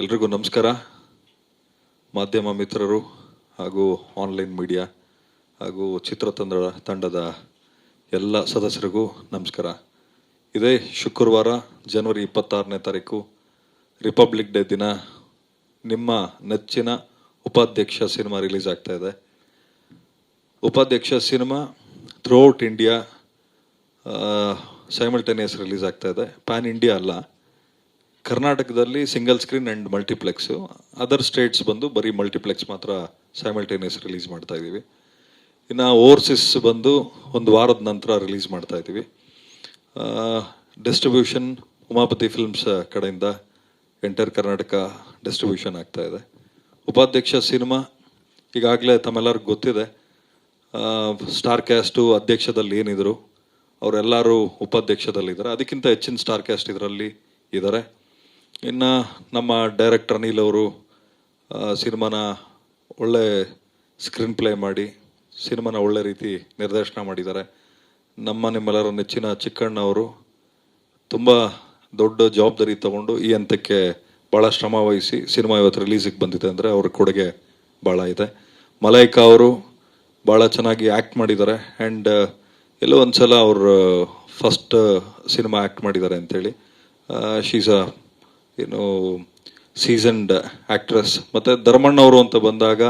ಎಲ್ರಿಗೂ ನಮಸ್ಕಾರ. ಮಾಧ್ಯಮ ಮಿತ್ರರು ಹಾಗೂ ಆನ್ಲೈನ್ ಮೀಡಿಯಾ ಹಾಗೂ ಚಿತ್ರತಂಡ ತಂಡದ ಎಲ್ಲ ಸದಸ್ಯರಿಗೂ ನಮಸ್ಕಾರ. ಇದೇ ಶುಕ್ರವಾರ, ಜನವರಿ ಇಪ್ಪತ್ತಾರನೇ ತಾರೀಕು ರಿಪಬ್ಲಿಕ್ ಡೇ ದಿನ. ನಿಮ್ಮ ನೆಚ್ಚಿನ ಉಪಾಧ್ಯಕ್ಷ ಸಿನಿಮಾ ರಿಲೀಸ್ ಆಗ್ತಾ ಇದೆ. Upadhyaksha cinema throughout India simultaneous release ಆಗ್ತಾ ಇದೆ. ಪ್ಯಾನ್ ಇಂಡಿಯಾ ಅಲ್ಲ. ಕರ್ನಾಟಕದಲ್ಲಿ single screen and multiplex other states ಬಂದು ಬರೀ ಮಲ್ಟಿಪ್ಲೆಕ್ಸ್ ಮಾತ್ರ ಸೈಮಲ್ಟೇನಿಯಸ್ ರಿಲೀಸ್ ಮಾಡ್ತಾ ಇದ್ದೀವಿ. ಇನ್ನು ಓವರ್ಸಿಸ್ ಬಂದು ಒಂದು ವಾರದ ನಂತರ ರಿಲೀಸ್ ಮಾಡ್ತಾ ಇದ್ದೀವಿ. ಡಿಸ್ಟ್ರಿಬ್ಯೂಷನ್ ಉಮಾಪತಿ ಫಿಲ್ಮ್ಸ್ ಕಡೆಯಿಂದ ಎಂಟರ್ ಕರ್ನಾಟಕ ಡಿಸ್ಟ್ರಿಬ್ಯೂಷನ್ ಆಗ್ತಾ ಇದೆ. ಉಪಾಧ್ಯಕ್ಷ ಸಿನಿಮಾ ಈಗಾಗಲೇ ತಮ್ಮೆಲ್ಲರಿಗೂ ಗೊತ್ತಿದೆ. ಸ್ಟಾರ್ ಕ್ಯಾಸ್ಟು ಅಧ್ಯಕ್ಷದಲ್ಲಿ ಏನಿದ್ರು, ಅವರೆಲ್ಲರೂ ಉಪಾಧ್ಯಕ್ಷದಲ್ಲಿದ್ದಾರೆ. ಅದಕ್ಕಿಂತ ಹೆಚ್ಚಿನ ಸ್ಟಾರ್ ಕ್ಯಾಸ್ಟ್ ಇದರಲ್ಲಿ ಇದ್ದಾರೆ. ಇನ್ನು ನಮ್ಮ ಡೈರೆಕ್ಟರ್ ಅನಿಲ್ ಅವರು ಸಿನಿಮಾನ ಒಳ್ಳೆ ಸ್ಕ್ರೀನ್ ಪ್ಲೇ ಮಾಡಿ, ಸಿನಿಮಾನ ಒಳ್ಳೆ ರೀತಿ ನಿರ್ದೇಶನ ಮಾಡಿದ್ದಾರೆ. ನಮ್ಮ ನಿಮ್ಮೆಲ್ಲರ ನೆಚ್ಚಿನ ಚಿಕ್ಕಣ್ಣ ಅವರು ತುಂಬ ದೊಡ್ಡ ಜವಾಬ್ದಾರಿ ತಗೊಂಡು ಈ ಹಂತಕ್ಕೆ ಭಾಳ ಶ್ರಮ ವಹಿಸಿ ಸಿನಿಮಾ ಇವತ್ತು ರಿಲೀಸಿಗೆ ಬಂದಿದೆ ಅಂದರೆ ಅವ್ರ ಕೊಡುಗೆ ಭಾಳ ಇದೆ. ಮಲೈಕಾ ಅವರು ಭಾಳ ಚೆನ್ನಾಗಿ ಆ್ಯಕ್ಟ್ ಮಾಡಿದ್ದಾರೆ ಆ್ಯಂಡ್ ಎಲ್ಲೋ ಒಂದು ಸಲ ಅವರು ಫಸ್ಟ್ ಸಿನಿಮಾ ಆ್ಯಕ್ಟ್ ಮಾಡಿದ್ದಾರೆ ಅಂಥೇಳಿ ಶೀಸ್ ಅ ಏನು ಸೀಸನ್ಡ್ ಆ್ಯಕ್ಟ್ರೆಸ್ ಮತ್ತು ಧರ್ಮಣ್ಣವರು ಅಂತ ಬಂದಾಗ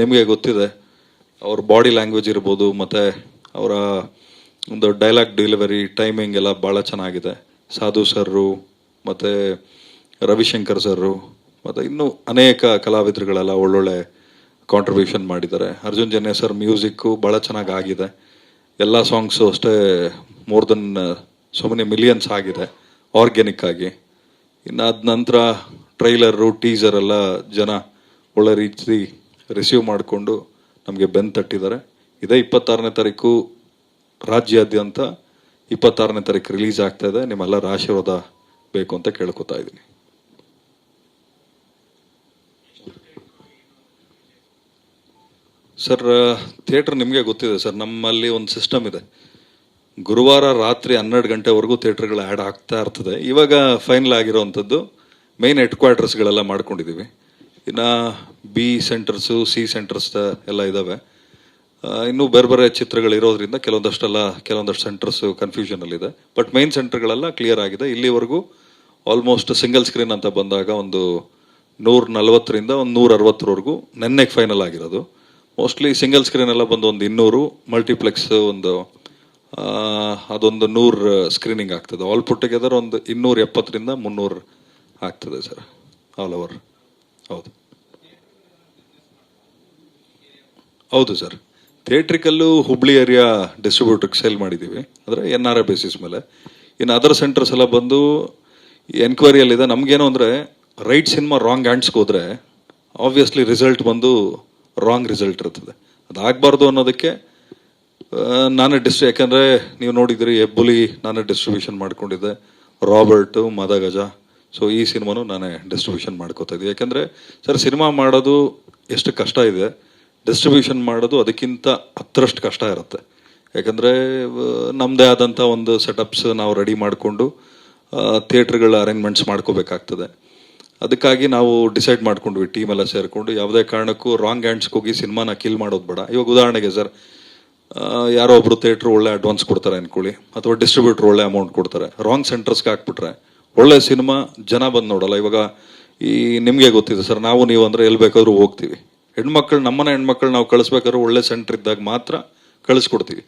ನಿಮಗೆ ಗೊತ್ತಿದೆ, ಅವ್ರ ಬಾಡಿ ಲ್ಯಾಂಗ್ವೇಜ್ ಇರ್ಬೋದು, ಮತ್ತು ಅವರ ಒಂದು ಡೈಲಾಗ್ ಡೆಲಿವರಿ ಟೈಮಿಂಗ್ ಎಲ್ಲ ಭಾಳ ಚೆನ್ನಾಗಿದೆ. ಸಾಧು ಸರ್ರು, ಮತ್ತು ರವಿಶಂಕರ್ ಸರ್ರು, ಮತ್ತು ಇನ್ನೂ ಅನೇಕ ಕಲಾವಿದರುಗಳೆಲ್ಲ ಒಳ್ಳೊಳ್ಳೆ ಕಾಂಟ್ರಿಬ್ಯೂಷನ್ ಮಾಡಿದ್ದಾರೆ. ಅರ್ಜುನ್ ಜನ್ಯ ಸರ್ ಮ್ಯೂಸಿಕ್ಕು ಭಾಳ ಚೆನ್ನಾಗಿ ಆಗಿದೆ. ಎಲ್ಲ ಸಾಂಗ್ಸು ಅಷ್ಟೇ more than so many millions ಆಗಿದೆ ಆರ್ಗ್ಯಾನಿಕ್ ಆಗಿ. ಇನ್ನು ನಂತರ ಟ್ರೈಲರು ಟೀಸರ್ ಎಲ್ಲ ಜನ ಒಳ್ಳೆ ರೀತಿ ರಿಸೀವ್ ಮಾಡಿಕೊಂಡು ನಮಗೆ ಬೆನ್ ತಟ್ಟಿದ್ದಾರೆ. ಇದೇ ಇಪ್ಪತ್ತಾರನೇ ತಾರೀಕು ರಾಜ್ಯಾದ್ಯಂತ ಇಪ್ಪತ್ತಾರನೇ ತಾರೀಕು ರಿಲೀಸ್ ಆಗ್ತಾ ಇದೆ. ನಿಮ್ಮೆಲ್ಲರ ಆಶೀರ್ವಾದ ಬೇಕು ಅಂತ ಕೇಳ್ಕೊತಾ ಇದ್ದೀನಿ. ಸರ್ ಥಿಯೇಟ್ರ್ ನಿಮಗೆ ಗೊತ್ತಿದೆ ಸರ್. ನಮ್ಮಲ್ಲಿ ಒಂದು ಸಿಸ್ಟಮ್ ಇದೆ. ಗುರುವಾರ ರಾತ್ರಿ ಹನ್ನೆರಡು ಗಂಟೆವರೆಗೂ ಥಿಯೇಟ್ರ್ಗಳು ಆ್ಯಡ್ ಆಗ್ತಾ ಇರ್ತದೆ. ಇವಾಗ ಫೈನಲ್ ಆಗಿರೋವಂಥದ್ದು ಮೇನ್ ಹೆಡ್ ಕ್ವಾರ್ಟರ್ಸ್ಗಳೆಲ್ಲ ಮಾಡ್ಕೊಂಡಿದ್ದೀವಿ. ಇನ್ನು ಬಿ ಸೆಂಟರ್ಸು ಸಿ ಸೆಂಟರ್ಸ್ ಎಲ್ಲ ಇದ್ದಾವೆ ಇನ್ನೂ ಬೇರೆ ಬೇರೆ ಚಿತ್ರಗಳು ಇರೋದ್ರಿಂದ ಕೆಲವೊಂದಷ್ಟೆಲ್ಲ, ಕೆಲವೊಂದಷ್ಟು ಸೆಂಟರ್ಸು ಕನ್ಫ್ಯೂಷನಲ್ಲಿದೆ ಬಟ್ ಮೈನ್ ಸೆಂಟರ್ಗಳೆಲ್ಲ ಕ್ಲಿಯರ್ ಆಗಿದೆ. ಇಲ್ಲಿವರೆಗೂ ಆಲ್ಮೋಸ್ಟ್ ಸಿಂಗಲ್ ಸ್ಕ್ರೀನ್ ಅಂತ ಬಂದಾಗ ಒಂದು ನೂರ ನಲವತ್ತರಿಂದ ಒಂದು ನೂರ ಅರವತ್ತರವರೆಗೂ ನೆನ್ನೆಗೆ ಫೈನಲ್ ಆಗಿರೋದು. ಮೋಸ್ಟ್ಲಿ ಸಿಂಗಲ್ ಸ್ಕ್ರೀನ್ ಎಲ್ಲ ಬಂದು ಒಂದು ಇನ್ನೂರು ಮಲ್ಟಿಪ್ಲೆಕ್ಸ್ ಒಂದು ಅದೊಂದು ನೂರು ಸ್ಕ್ರೀನಿಂಗ್ ಆಗ್ತದೆ. ಆಲ್ ಪುಟ್ ಟುಗೆದರ್ ಒಂದು ಇನ್ನೂರ ಎಪ್ಪತ್ತರಿಂದ ಮುನ್ನೂರು ಆಗ್ತದೆ ಸರ್ ಆಲ್ ಓವರ್ ಹೌದು. ಹೌದು ಸರ್ ಥಿಯೇಟ್ರಿಕಲ್ಲೂ ಹುಬ್ಳಿ ಏರಿಯಾ ಡಿಸ್ಟ್ರಿಬ್ಯೂಟರ್ಗೆ ಸೇಲ್ ಮಾಡಿದ್ದೀವಿ ಅಂದರೆ ಎನ್ ಆರ್ ಐ ಬೇಸಿಸ್ ಮೇಲೆ. ಇನ್ನು ಅದರ್ ಸೆಂಟರ್ಸ್ ಎಲ್ಲ ಬಂದು ಎನ್ಕ್ವೈರಿಯಲ್ಲಿದೆ ನಮಗೇನು ಅಂದರೆ ರೈಟ್ ಸಿನಿಮಾ ರಾಂಗ್ ಹ್ಯಾಂಡ್ಸ್ಗೆ ಹೋದರೆ ಆಬ್ವಿಯಸ್ಲಿ ರಿಸಲ್ಟ್ ಬಂದು ರಾಂಗ್ ರಿಸಲ್ಟ್ ಇರ್ತದೆ. ಅದಾಗಬಾರ್ದು ಅನ್ನೋದಕ್ಕೆ ನಾನೇ ಡಿಸ್ಟ್ರಿ ಯಾಕಂದರೆ ನೀವು ನೋಡಿದ್ರಿ ಹೆಬ್ಬುಲಿ ನಾನೇ ಡಿಸ್ಟ್ರಿಬ್ಯೂಷನ್ ಮಾಡ್ಕೊಂಡಿದ್ದೆ. ರಾಬರ್ಟು ಮದಗಜ. ಸೊ ಈ ಸಿನಿಮಾನು ನಾನೇ ಡಿಸ್ಟ್ರಿಬ್ಯೂಷನ್ ಮಾಡ್ಕೋತಾ ಇದ್ದೆ. ಯಾಕಂದ್ರೆ, ಸರ್, ಸಿನಿಮಾ ಮಾಡೋದು ಎಷ್ಟು ಕಷ್ಟ ಇದೆ. ಡಿಸ್ಟ್ರಿಬ್ಯೂಷನ್ ಮಾಡೋದು ಅದಕ್ಕಿಂತ ಹತ್ತರಷ್ಟು ಕಷ್ಟ ಇರುತ್ತೆ. ಯಾಕಂದರೆ ನಮ್ಮದೇ ಆದಂಥ ಒಂದು ಸೆಟಪ್ಸ್ ನಾವು ರೆಡಿ ಮಾಡಿಕೊಂಡು ಥಿಯೇಟ್ರ್ಗಳ ಅರೇಂಜ್ಮೆಂಟ್ಸ್ ಮಾಡ್ಕೋಬೇಕಾಗ್ತದೆ. ಅದಕ್ಕಾಗಿ ನಾವು ಡಿಸೈಡ್ ಮಾಡ್ಕೊಂಡ್ವಿ ಟೀಮ್ ಎಲ್ಲ ಸೇರಿಕೊಂಡು. ಯಾವುದೇ ಕಾರಣಕ್ಕೂ ರಾಂಗ್ ಹ್ಯಾಂಡ್ಸ್ಗೆ ಹೋಗಿ ಸಿನಿಮಾನ ಕಿಲ್ ಮಾಡೋದು ಬೇಡ. ಇವಾಗ ಉದಾಹರಣೆಗೆ, ಸರ್ ಯಾರೋ ಒಬ್ರು ಥಿಯೇಟರ್ ಒಳ್ಳೆ ಅಡ್ವಾನ್ಸ್ ಕೊಡ್ತಾರೆ ಅನ್ಕೊಳ್ಳಿ, ಅಥವಾ ಡಿಸ್ಟ್ರಿಬ್ಯೂಟರ್ ಒಳ್ಳೆ ಅಮೌಂಟ್ ಕೊಡ್ತಾರೆ. ರಾಂಗ್ ಸೆಂಟರ್ಸ್ಗೆ ಹಾಕ್ಬಿಟ್ರೆ, ಒಳ್ಳೆ ಸಿನಿಮಾ ಜನ ಬಂದು ನೋಡಲ್ಲ. ಇವಾಗ ಈ ನಿಮಗೆ ಗೊತ್ತಿದೆ ಸರ್, ನಾವು ನೀವು ಅಂದರೆ ಎಲ್ಲಿ ಬೇಕಾದ್ರೂ ಹೋಗ್ತೀವಿ. ಹೆಣ್ಮಕ್ಳು ನಮ್ಮನೆ ಹೆಣ್ಮಕ್ಳು ನಾವು ಕಳಿಸ್ಬೇಕಾದ್ರೆ ಒಳ್ಳೆ ಸೆಂಟರ್ ಇದ್ದಾಗ ಮಾತ್ರ ಕಳಿಸ್ಕೊಡ್ತೀವಿ.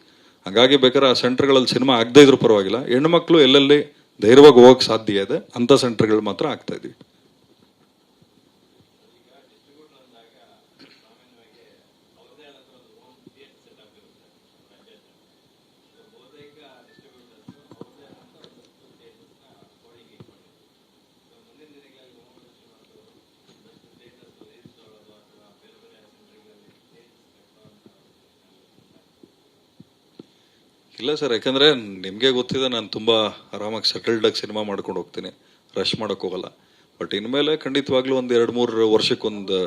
ಹಾಗಾಗಿ ಬೇಕಾದ್ರೆ ಆ ಸೆಂಟ್ರ್ಗಳಲ್ಲಿ ಸಿನಿಮಾ ಆಗದೇ ಇದ್ರೂ ಪರವಾಗಿಲ್ಲ. ಹೆಣ್ಮಕ್ಳು ಎಲ್ಲೆಲ್ಲಿ ಧೈರ್ಯವಾಗಿ ಹೋಗಕ್ಕೆ ಸಾಧ್ಯ ಇದೆ ಅಂಥ ಸೆಂಟ್ರ್ಗಳು ಮಾತ್ರ ಆಗ್ತಾ ಇದೀವಿ ಇಲ್ಲ ಸರ್, ಯಾಕಂದ್ರೆ ನಿಮಗೆ ಗೊತ್ತಿದೆ ನಾನು ತುಂಬ ಆರಾಮಾಗಿ ಸೆಟಲ್ಡಾಗಿ ಸಿನಿಮಾ ಮಾಡ್ಕೊಂಡು ಹೋಗ್ತೀನಿ. ರಶ್ ಹೋಗಲ್ಲ. ಬಟ್ ಇನ್ಮೇಲೆ ಖಂಡಿತವಾಗ್ಲೂ ಒಂದು ಎರಡು ಮೂರು ವರ್ಷಕ್ಕೊಂದು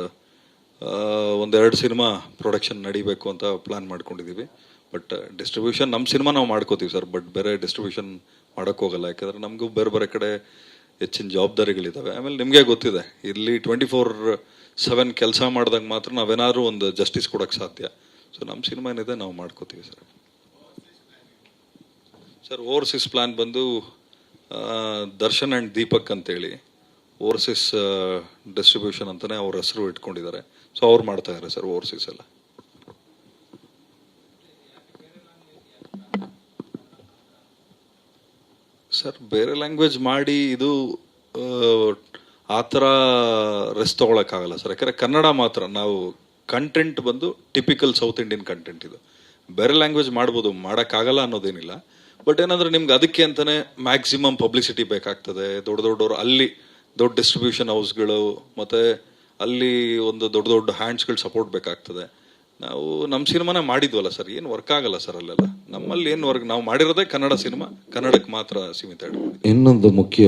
ಒಂದು ಎರಡು ಸಿನಿಮಾ ಪ್ರೊಡಕ್ಷನ್ ನಡಿಬೇಕು ಅಂತ ಪ್ಲಾನ್ ಮಾಡ್ಕೊಂಡಿದ್ದೀವಿ ಬಟ್ ಡಿಸ್ಟ್ರಿಬ್ಯೂಷನ್ ನಮ್ಮ ಸಿನಿಮಾ ನಾವು ಮಾಡ್ಕೋತೀವಿ ಸರ್ ಬಟ್ ಬೇರೆ ಡಿಸ್ಟ್ರಿಬ್ಯೂಷನ್ ಮಾಡೋಕ್ಕೋಗಲ್ಲ ಯಾಕಂದ್ರೆ ನಮಗೂ ಬೇರೆ ಬೇರೆ ಕಡೆ ಹೆಚ್ಚಿನ ಜವಾಬ್ದಾರಿಗಳಿದ್ದಾವೆ ಆಮೇಲೆ ನಿಮಗೆ ಗೊತ್ತಿದೆ, ಇಲ್ಲಿ ಟ್ವೆಂಟಿ ಫೋರ್ ಸೆವೆನ್ ಕೆಲಸ ಮಾಡಿದಾಗ ಮಾತ್ರ ನಾವೇನಾದ್ರೂ ಒಂದು ಜಸ್ಟಿಸ್ ಕೊಡೋಕ್ಕೆ ಸಾಧ್ಯ. ಸೊ ನಮ್ಮ ಸಿನಿಮಾ ಏನಿದೆ ನಾವು ಮಾಡ್ಕೋತೀವಿ ಸರ್. ಸರ್, ಓವರ್ಸೀಸ್ ಪ್ಲಾನ್ ಬಂದು ದರ್ಶನ್ ಆ್ಯಂಡ್ ದೀಪಕ್ ಅಂತೇಳಿ, ಓವರ್ಸೀಸ್ ಡಿಸ್ಟ್ರಿಬ್ಯೂಷನ್ ಅಂತಲೇ ಅವ್ರ ಹೆಸರು ಇಟ್ಕೊಂಡಿದ್ದಾರೆ. ಸೊ ಅವ್ರು ಮಾಡ್ತಾ ಇದ್ದಾರೆ ಸರ್, ಓವರ್ಸೀಸ್ ಎಲ್ಲ. ಸರ್, ಬೇರೆ ಲ್ಯಾಂಗ್ವೇಜ್ ಮಾಡಿ ಇದು, ಆ ಥರ ರೆಸ್ಟ್ ತೊಗೊಳಕ್ಕಾಗಲ್ಲ ಸರ್. ಯಾಕಂದರೆ ಕನ್ನಡ ಮಾತ್ರ, ನಾವು ಕಂಟೆಂಟ್ ಬಂದು ಟಿಪಿಕಲ್ ಸೌತ್ ಇಂಡಿಯನ್ ಕಂಟೆಂಟ್ ಇದು. ಬೇರೆ ಲ್ಯಾಂಗ್ವೇಜ್ ಮಾಡ್ಬೋದು, ಮಾಡೋಕ್ಕಾಗಲ್ಲ ಅನ್ನೋದೇನಿಲ್ಲ. ಬಟ್ ಏನಂದ್ರೆ ನಿಮ್ಗೆ ಅದಕ್ಕೆ ಅಂತಾನೆ ಮ್ಯಾಕ್ಸಿಮಮ್ ಪಬ್ಲಿಸಿಟಿ ಬೇಕಾಗ್ತದೆ. ದೊಡ್ಡ ದೊಡ್ಡವರು ಅಲ್ಲಿ ದೊಡ್ಡ ಡಿಸ್ಟ್ರಿಬ್ಯೂಷನ್ ಹೌಸ್ಗಳು ಮತ್ತೆ ಅಲ್ಲಿ ಒಂದು ದೊಡ್ಡ ದೊಡ್ಡ ಹ್ಯಾಂಡ್ಸ್ಗಳು ಸಪೋರ್ಟ್ ಬೇಕಾಗ್ತದೆ. ನಾವು ನಮ್ಮ ಸಿನಿಮಾನೇ ಮಾಡಿದ್ವಲ್ಲ ಸರ್ ಏನು ವರ್ಕ್ ಆಗಲ್ಲ ಸರ್ ಅಲ್ಲೆಲ್ಲ. ನಮ್ಮಲ್ಲಿ ಏನು ವರ್ಕ್ ನಾವು ಮಾಡಿರೋದೇ ಕನ್ನಡ ಸಿನಿಮಾ, ಕನ್ನಡಕ್ಕೆ ಮಾತ್ರ ಸೀಮಿತ. ಇನ್ನೊಂದು ಮುಖ್ಯ